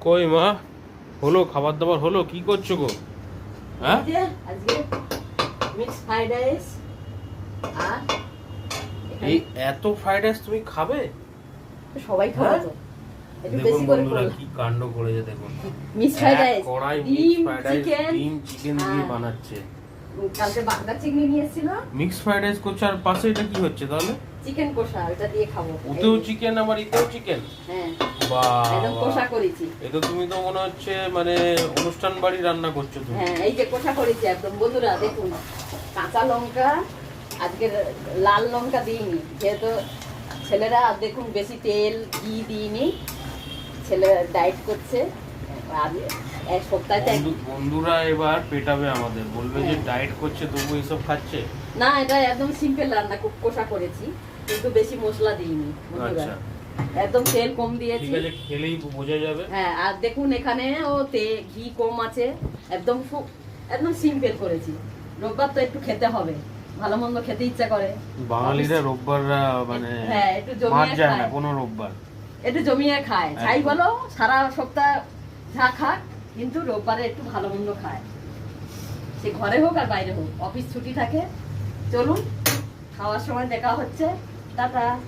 কই মা? হলো খাবার দাবার হলো? কি করছ গো? হ্যাঁ? এই এত ফ্রাইড রাইস তুমি খাবে? সবাই খাবে তো। একটু দেখুন বন্ধুরা কি কাণ্ড করেছে দেখুন। মিক্স ফ্রাইড এক রাইস কড়াই মিক্স ফ্রাইড রাইস চিকেন ডিম চিকেন দিয়ে হ্যাঁ। বানাচ্ছে। কালকে বাগদা চিংড়ি নিয়ে এসেছিল। মিক্স ফ্রাইড রাইস করছে আর পাশে এটা কি হচ্ছে তাহলে? চিকেন কষা ওটা দিয়ে খাব। ওতেও চিকেন আবার এতেও চিকেন হ্যাঁ। বাহ। একদম কষা করেছি। এটা তুমি তো মনে হচ্ছে মানে অনুষ্ঠান বাড়ি রান্না করছ তুমি। হ্যাঁ এই যে কষা করেছি একদম। বন্ধুরা দেখুন কাঁচা লঙ্কা আজকে লাল লঙ্কা দিইনি। যেহেতু ছেলেরা দেখুন বেশি তেল ঘি দিইনি। ছেলে ডায়েট করছে। বন্ধুরা এবার পেটাবে আমাদের বলবে যে হ্যাঁ। ডায়েট করছে তবু এসব খাচ্ছে? না এটা একদম সিম্পল রান্না খুব কষা করেছি কিন্তু বেশি মশলা দিইনি আচ্ছা। একদম তেল কম ঠিক দিয়েছি। আছে খেলেই বোঝা যাবে। হ্যাঁ আর দেখুন এখানে ও তে ঘি কম আছে একদম খুব একদম সিম্পল করেছি। রোববার তো একটু খেতে হবে ভালো মন্দ খেতে ইচ্ছা করে। বাঙালিরা রোববাররা মানে হ্যাঁ, একটু জমিয়ে খায়। কোনো রোববার। একটু জমিয়ে খায়। ছাই বলো সারা সপ্তাহ যা খাক, কিন্তু রোববারে একটু ভালো মন্দ খায়। সে ঘরে হোক আর বাইরে হোক, অফিস ছুটি থাকে। চলুন, খাওয়ার সময় দেখা হচ্ছে। টাটা।